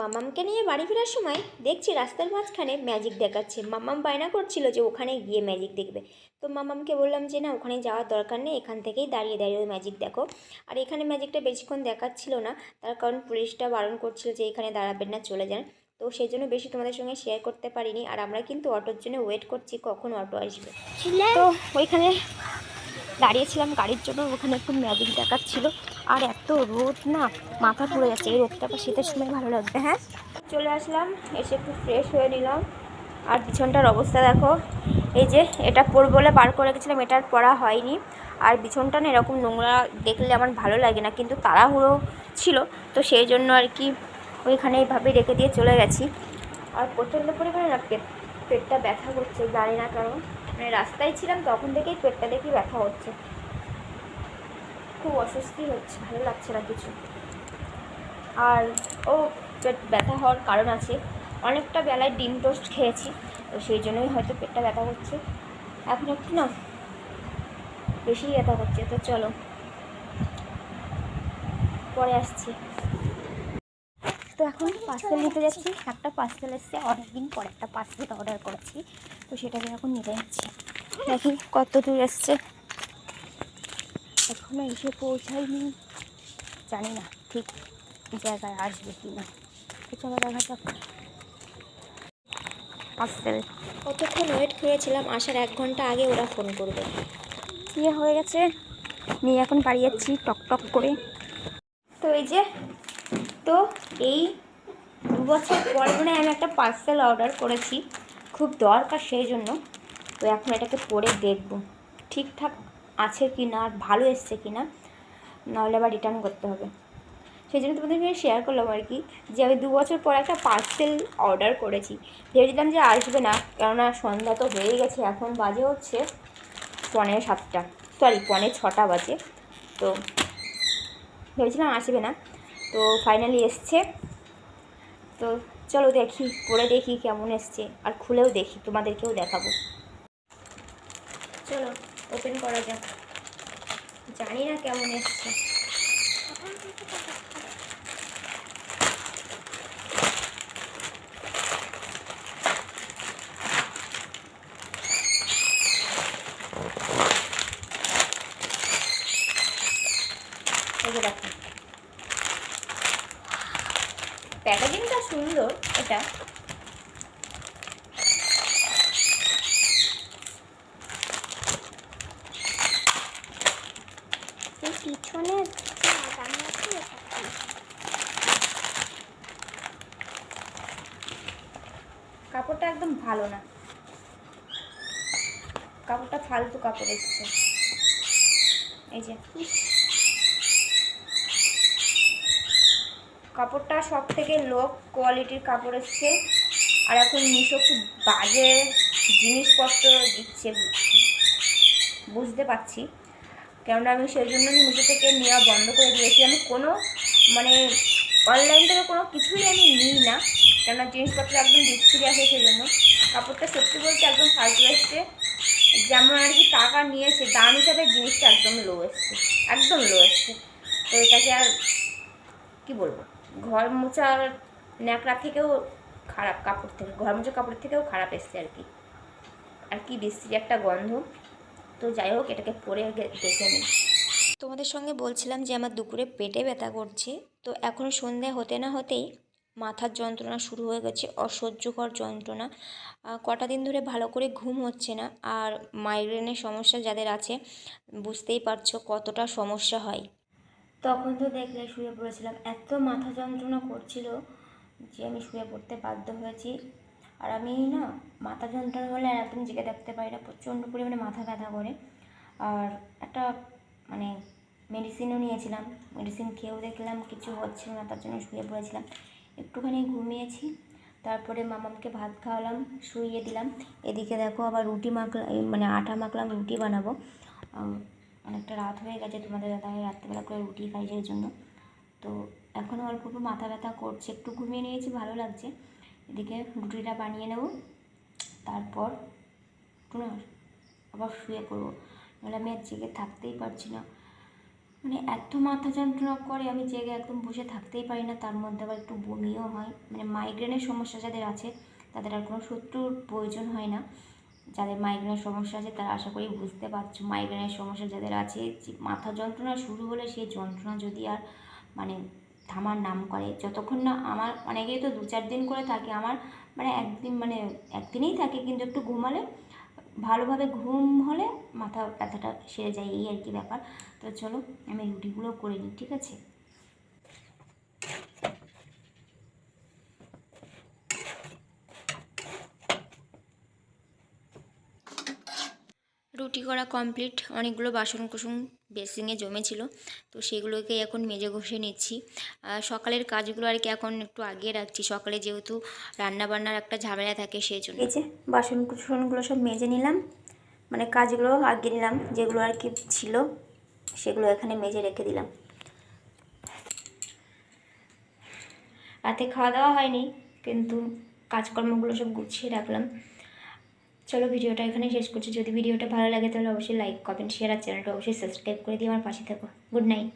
মামামকে নিয়ে বাড়ি ফেরার সময় দেখছি রাস্তার মাঝখানে ম্যাজিক দেখাচ্ছে। মামাম বায়না করছিল যে ওখানে গিয়ে ম্যাজিক দেখবে। তো মামামকে বললাম যে না ওখানে যাওয়ার দরকার নেই এখান থেকেই দাঁড়িয়ে দাঁড়িয়ে ওই ম্যাজিক দেখো। আর এখানে ম্যাজিকটা বেশিক্ষণ দেখাচ্ছিল না তার কারণ পুলিশটা বারণ করছিল যে এখানে দাঁড়াবেন না চলে যান। তো সেই জন্য বেশি তোমাদের সঙ্গে শেয়ার করতে পারিনি আর আমরা কিন্তু অটোর জন্য ওয়েট করছি কখন অটো আসবে। তো ওইখানে দাঁড়িয়েছিলাম গাড়ির জন্য ওখানে একটু ম্যাজিক দেখাচ্ছিল। আর এত রোদ না, মাথা পড়ে যাচ্ছে, এই রোদটা আবার শীতের সময় ভালো লাগবে। হ্যাঁ? চলে আসলাম, এসে একটু ফ্রেশ হয়ে নিলাম। আর বিছনটার অবস্থা দেখো, এই যে এটা পরবো বলে বার করে গেছিলাম এটার পরা হয়নি। আর বিছনটা না এরকম নোংরা দেখলে আমার ভালো লাগে না, কিন্তু তাড়াহুড়ো ছিল, তো সেই জন্য আর কি ওইখানে এইভাবে রেখে দিয়ে চলে গেছি। আর প্রচণ্ড পরিমাণে না পেট, পেটটা ব্যথা করছে, জানি না কারণ। মানে রাস্তায় ছিলাম, তখন থেকেই পেটটা দেখি ব্যথা হচ্ছে। খুব অস্বস্তি হচ্ছে, ভালো লাগছে না কিছু। আর, ও, পেট ব্যথা হওয়ার কারণ আছে। অনেকটা বেলায় ডিম টোস্ট খেয়েছি, তো সেই জন্যই হয়তো পেটটা ব্যথা করছে। এখন একটু না, বেশি ব্যথা করছে, তো চলো। পরে আসছি। তো এখন পার্সেল নিতে যাচ্ছি। একটা পার্সেল এসছে অনেক দিন পর একটা পার্সেল অর্ডার করেছি, তো সেটাকে এখন নিতে যাচ্ছি। দেখি কত দূর এসছে। এখনও এসে পৌঁছায়নি। জানি না ঠিক জায়গায় আসবে কি না চলো দেখা যাক। পার্সেল কতক্ষণ ওয়েট করেছিলাম আসার এক ঘণ্টা আগে ওরা ফোন করবে। ইয়ে হয়ে গেছে। নিয়ে এখন বাড়ি যাচ্ছি টক টক করে। তো এই যে তো এই দু বছর পর মানে আমি একটা পার্সেল অর্ডার করেছি। খুব দরকার সেই জন্য। তো এখন এটাকে পরে দেখব। ঠিকঠাক আছে কি না, আর ভালো এসছে কি না, নাহলে আবার রিটার্ন করতে হবে। সেই জন্য তোমাদের সঙ্গে শেয়ার করলাম আর কি, যে আমি দু বছর পর একটা পার্সেল অর্ডার করেছি। ভেবেছিলাম যে আসবে না, কেননা সন্ধ্যা তো হয়ে গেছে, এখন বাজে হচ্ছে পনেরো সাতটা সরি পনেরো ছটা বাজে। তো ভেবেছিলাম আসবে না, তো ফাইনালি এসছে। তো চলো দেখি, পরে দেখি কেমন এসছে, আর খুলেও দেখি, তোমাদেরকেও দেখাবো। চলো। ওপেন করা যাক। জানি না কেমন এসছে। প্যাকেজিংটা সুন্দর এটা পিছনে কাপড়টা একদম ভালো না। কাপড়টা ফালতু কাপড় এসছে। এই যে। কাপড়টা সব থেকে লো কোয়ালিটির কাপড় এসছে। আর এখন মিশো খুব বাজে জিনিসপত্র দিচ্ছে। বুঝতে পারছি। কেননা আমি সেই জন্য মিশো থেকে নেওয়া বন্ধ করে দিয়েছি। আমি কোনো মানে অনলাইন থেকে কোনো কিছুই আমি নিই না। কেননা জিনিসপত্র একদম ডিসপ্লে আসে সেই জন্য। কাপড়টা সত্যি বলতে একদম ফালতু এসছে যেমন আর কি টাকা নিয়েছে, দাম হিসাবে জিনিসটা একদম লো এসছে একদম লো এসছে তো এটাকে আর কী বলব? ঘর মোছার ন্যাকড়া থেকেও খারাপ কাপড় থেকে, ঘর মোছা কাপড় থেকেও খারাপ এসছে আর কি। আর কি বিশ্রী একটা গন্ধ। তো যাই হোক এটাকে পরে দেখে নিই। তোমাদের সঙ্গে বলছিলাম যে আমার দুপুরে পেটে ব্যথা করছে তো এখন সন্ধে হতে না হতেই মাথার যন্ত্রণা শুরু হয়ে গেছে অসহ্যকর যন্ত্রণা। কটা দিন ধরে ভালো করে ঘুম হচ্ছে না আর মাইগ্রেনের সমস্যা যাদের আছে বুঝতেই পারছ কতটা সমস্যা হয়। তখন তো দেখলে শুয়ে পড়েছিলাম এত মাথা যন্ত্রণা করছিল যে আমি শুয়ে পড়তে বাধ্য হয়েছি। আর আমি না মাথা যন্ত্রণা হলে আর একদম জেগে থাকতে পারি না, প্রচণ্ড পরিমাণে মাথা ব্যথা করে। আর একটা মানে মেডিসিনও নিয়েছিলাম মেডিসিন খেয়েও দেখলাম কিছু হচ্ছিল না, তার জন্য শুয়ে পড়েছিলাম। একটুখানি ঘুমিয়েছি, তারপরে মামামকে ভাত খাওয়ালাম, শুইয়ে দিলাম। এদিকে দেখো আবার রুটি মাখলাম মানে আটা মাখলাম, রুটি বানাবো। অনেকটা রাত হয়ে গেছে তোমাদের দাদাকে রাত্রিবেলা করে রুটি খাই সেই জন্য। তো এখনও অল্প অল্প মাথা ব্যথা করছে, একটু ঘুমিয়ে নিয়েছি, ভালো লাগছে। এদিকে রুটিটা বানিয়ে নেব। তারপর না আবার শুয়ে পড়ব। নাহলে আমি আর জেগে থাকতেই পারছি না। মানে এত মাথা যন্ত্রণা করে আমি জেগে একদম বসে থাকতেই পারি না। তার মধ্যে আবার একটু বমিও হয়। মানে মাইগ্রেনের সমস্যা যাদের আছে, তাদের আর কোনো শত্রুর প্রয়োজন হয় না। যাদের মাইগ্রেনের সমস্যা আছে, তারা আশা করি বুঝতে পারছ মাইগ্রেনের সমস্যা যাদের আছে মাথা যন্ত্রণা শুরু হলে সেই যন্ত্রণা যদি আর মানে থামার নাম করে। যতক্ষণ না আমার, অনেকেই তো দু চার দিন করে থাকে, আমার মানে একদিন মানে একদিনেই থাকে, কিন্তু একটু ঘুমালে, ভালোভাবে ঘুম হলে মাথা ব্যথাটা সেরে যায়, এই আর কি ব্যাপার। তো চলো, আমি রুটিগুলো করে নিই, ঠিক আছে রুটি করা কমপ্লিট অনেকগুলো বাসন কুসুম বেসিংয়ে জমেছিল। তো সেগুলোকে এখন মেজে ঘষে নিচ্ছি। সকালের কাজগুলো আর কি এখন একটু আগিয়ে রাখছি। সকালে যেহেতু রান্না বান্নার একটা ঝামেলা থাকে সেই জন্য এই যে বাসন কুসনগুলো সব মেজে নিলাম। মানে কাজগুলো আগিয়ে নিলাম। যেগুলো আর কি ছিল, সেগুলো এখানে মেজে রেখে দিলাম। রাতে খাওয়া দাওয়া হয়নি, কিন্তু কাজকর্মগুলো সব গুছিয়ে রাখলাম। চলো ভিডিওটা এখানে শেষ করছি। যদি ভিডিওটা ভালো লাগে তাহলে অবশ্যই লাইক কমেন্ট শেয়ার আর চ্যানেলটা অবশ্যই সাবস্ক্রাইব করে দিয়ে আমার পাশে থাকো। Good night